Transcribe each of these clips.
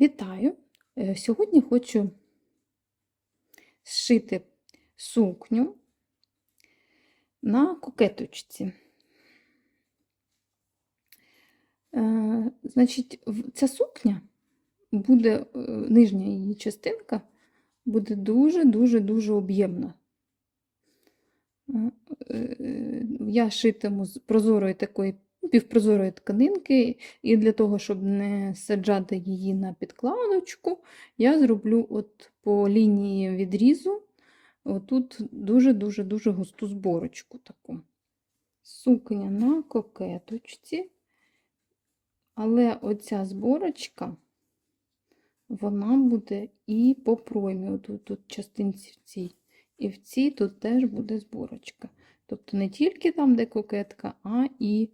Вітаю! Е, Сьогодні хочу зшити сукню на кокеточці. Е, Значить, ця сукня буде, е, нижня її частинка буде дуже-дуже-дуже об'ємна. Я шитиму з прозорої такої півпрозорої тканинки, і для того, щоб не саджати її на підкладочку, я зроблю от по лінії відрізу отут дуже-дуже-дуже густу зборочку таку. Сукня на кокеточці, але оця зборочка, вона буде і по проймі, отут тут частинці в цій. І в цій тут теж буде зборочка. Тобто не тільки там, де кокетка, а і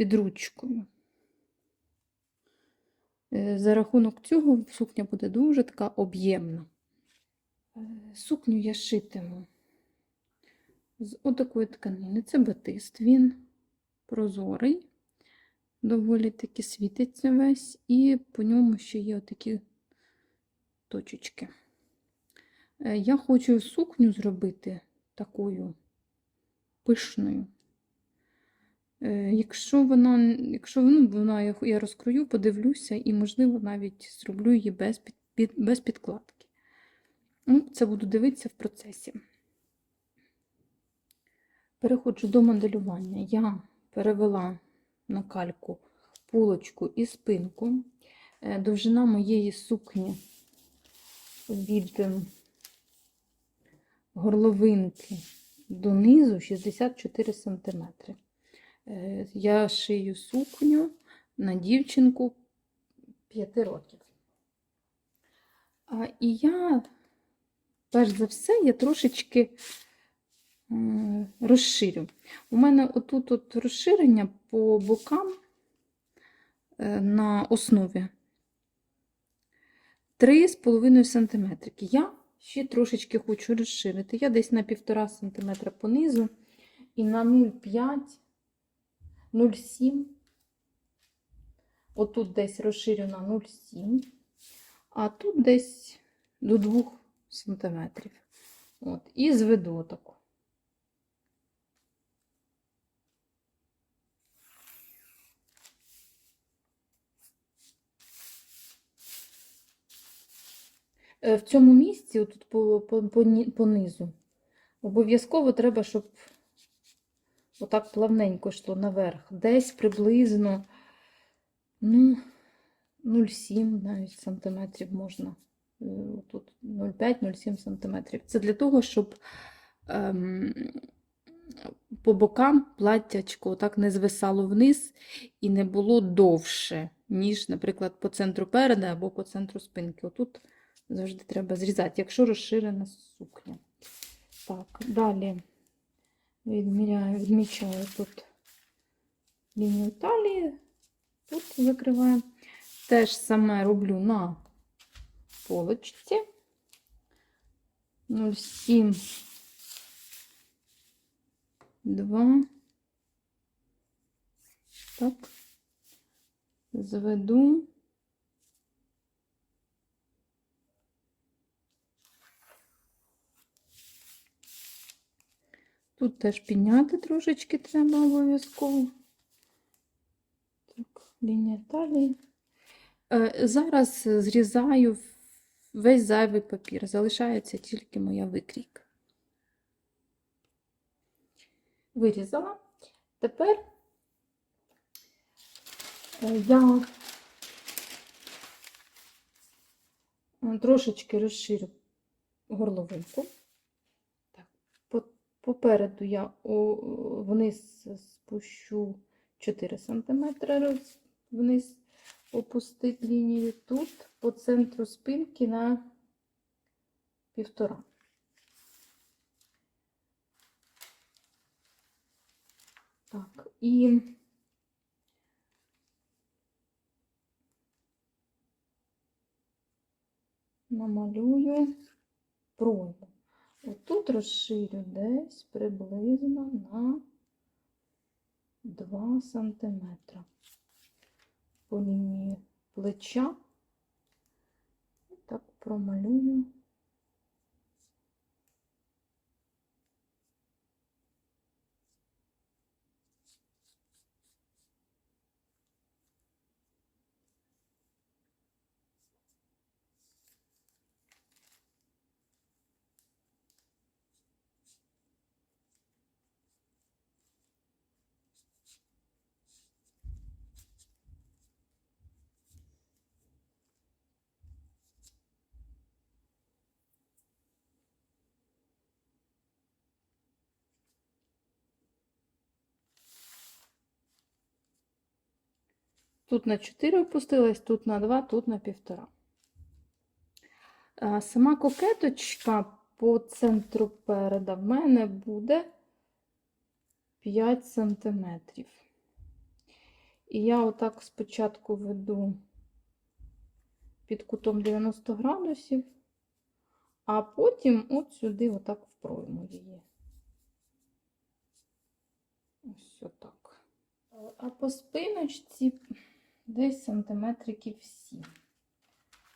під ручкою. Е, За рахунок цього сукня буде дуже така об'ємна. Е, Сукню я шитиму з отакої тканини. Це батист, він прозорий, доволі таки світиться весь, і по ньому ще є отакі точечки. Е, Я хочу сукню зробити такою пишною. Е, Якщо вона, якщо ну, вона я- розкрою, подивлюся і, можливо, навіть зроблю її без, під, під- без підкладки. Ну, це буду дивитися в процесі. Переходжу до моделювання. Я перевела на кальку полочку і спинку. Е, Довжина моєї сукні від горловинки донизу 64 см. Я шию сукню на дівчинку 5 років. А, І я, перш за все, я трошечки розширю. У мене отут от розширення по бокам е, на основі 3,5 см. Я ще трошечки хочу розширити. Я десь на 1,5 см понизу і на 0,5, 0,7. Отут десь розширю на 0,7, а тут десь до 2 см. От, і зведу отаку. Е, В цьому місці, отут по, по, по, по низу, обов'язково треба, щоб отак плавненько йшло наверх. Десь приблизно ну, 0,7 навіть сантиметрів можна. Е, Тут 0,5-0,7 сантиметрів. Це для того, щоб ем, по бокам платтячко отак не звисало вниз і не було довше, ніж, наприклад, по центру переда або по центру спинки. Отут завжди треба зрізати, якщо розширена сукня. Так, далі відміряю, відмічаю тут лінію талії, тут закриваю. Те ж саме роблю на полочці. 0,7, 2. Так. Зведу. Тут теж підняти трошечки треба обов'язково. Так, лінія талії. Е, Зараз зрізаю весь зайвий папір. Залишається тільки моя викрійка. Вирізала. Тепер е, я трошечки розширю горловинку. Попереду я вниз спущу 4 см вниз опустити лінію тут по центру спинки на півтора. Так, і намалюю. Отут розширю десь приблизно на 2 см по лінії плеча і так промалюю. Тут на 4 опустилась, тут на 2, тут на 1,5. Сама кокеточка по центру переда в мене буде 5 сантиметрів. І я отак спочатку веду під кутом 90 градусів, а потім от сюди отак в пройму її. Ось отак. А по спиночці десь сантиметриків 7.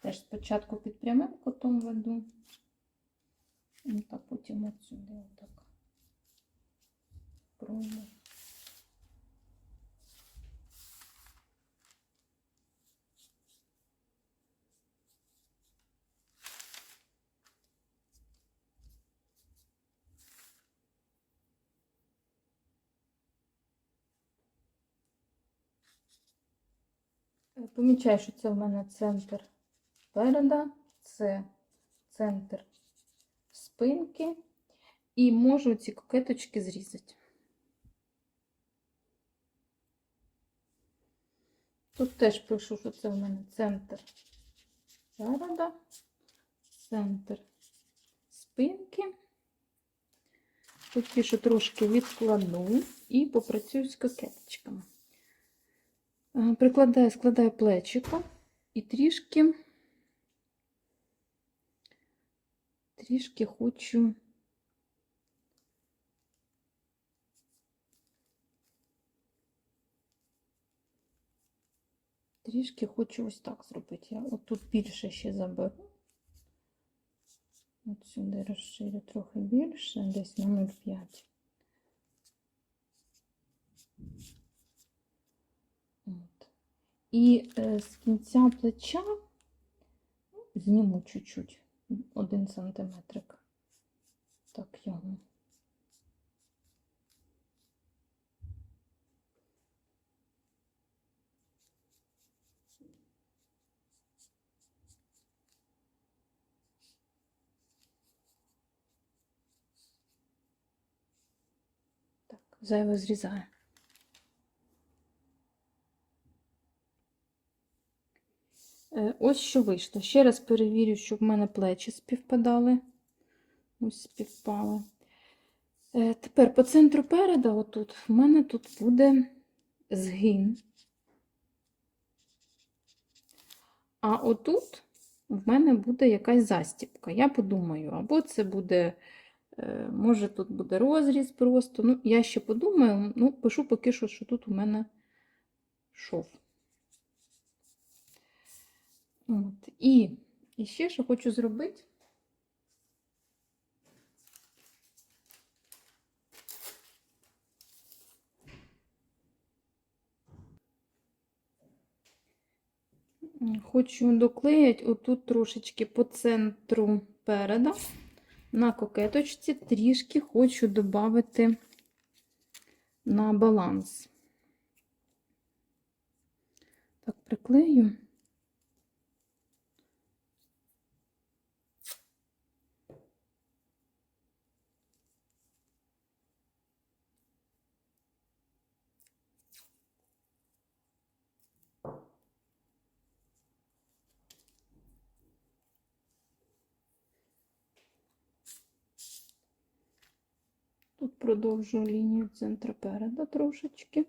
Теж спочатку під прямим кутом веду, а та потім от сюди отак пройму. Помічаю, що це в мене центр переда, це центр спинки. І можу ці кокеточки зрізати. Тут теж пишу, що це в мене центр переда, центр спинки. Поки що трошки відкладу і попрацюю з кокеточками. Е, Прикладаю, складаю плечико і трішки, трішки хочу трішки хочу ось так зробити. Я отут більше ще заберу. От сюди розширю трохи більше, десь на 0,5. І з кінця плеча ну, зніму чуть-чуть, один сантиметрик. Так його. Так, зайве зрізаю. Ось що вийшло. Ще раз перевірю, щоб в мене плечі співпадали. Ось співпали. Е, Тепер по центру переда, отут, в мене тут буде згин. А отут в мене буде якась застіпка. Я подумаю, або це буде, е, може, тут буде розріз просто. Ну, я ще подумаю, ну, пишу поки що, що тут у мене шов. От. І, і ще що хочу зробити. Хочу доклеїти отут трошечки по центру переда на кокеточці, трішки хочу додати на баланс. Так, приклею. Тут продовжу лінію центра переда трошечки.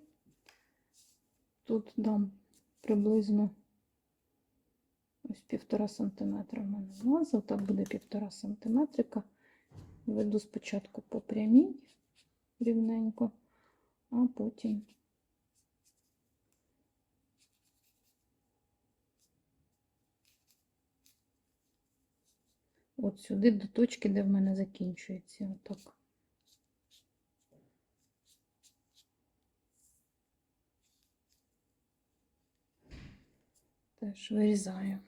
Тут дам приблизно ось півтора сантиметра в мене влазив, так буде півтора сантиметрика. Веду спочатку по прямій рівненько, а потім от сюди до точки, де в мене закінчується. Отак. Теж вирізаю.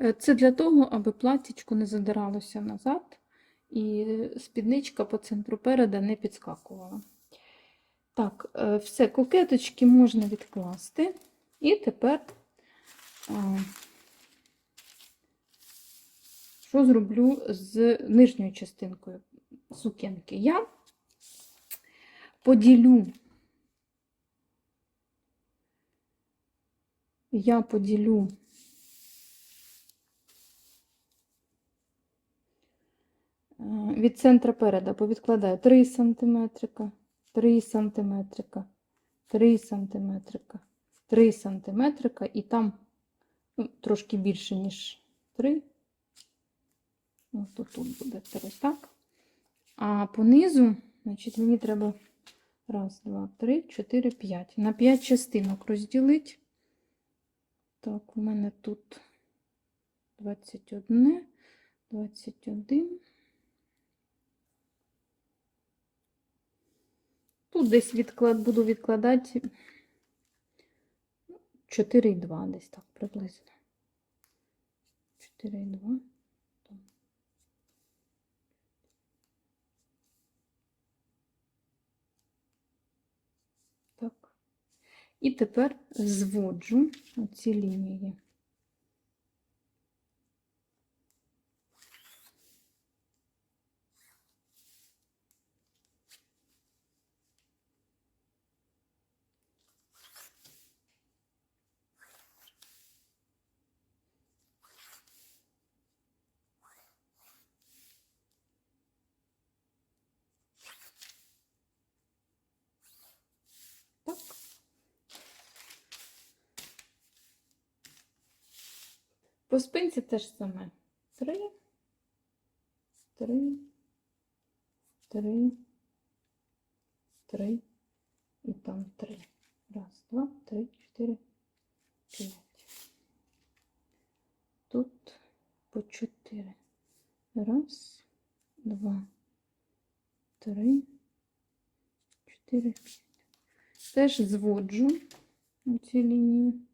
Е, Це для того, аби платтячко не задиралося назад і спідничка по центру переда не підскакувала. Так, е, все, кокеточки можна відкласти. І тепер, що зроблю з нижньою частинкою сукенки? Я поділю, я поділю е, від центра переда, повідкладаю 3 см, 3 см, 3 см, 3 см, і там ну, трошки більше, ніж 3. Ось тут, буде 3, так. А понизу, значить, мені треба раз, два, три, чотири, п'ять. На 5 частинок розділити. Так, у мене тут 21, 21. Тут десь відклад, буду відкладати 4,2 десь так приблизно. 4,2. Там. Так. І тепер зводжу оці лінії. Так. По спинці теж саме. Три, три, три, три і там три. Раз, два, три, чотири, п'ять. Тут по чотири. Раз, два, три, чотири, п'ять. Теж зводжу ці лінії.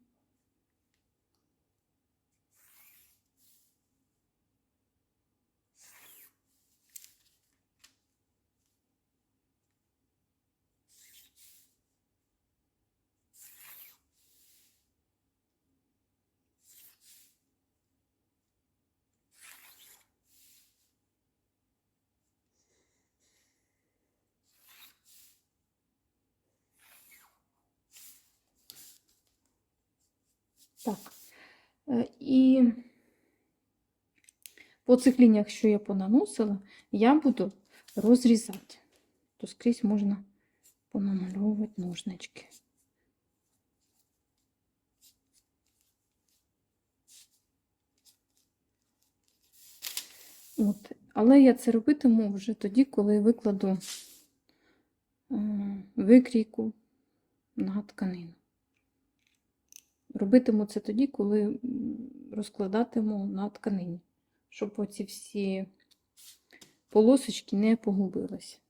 Так. Е, І по цих лініях, що я понаносила, я буду розрізати. То скрізь можна понамальовувати ножнички. От. Але я це робитиму вже тоді, коли викладу е, викрійку на тканину. Робитиму це тоді, коли розкладатиму на тканині, щоб оці всі полосочки не погубились.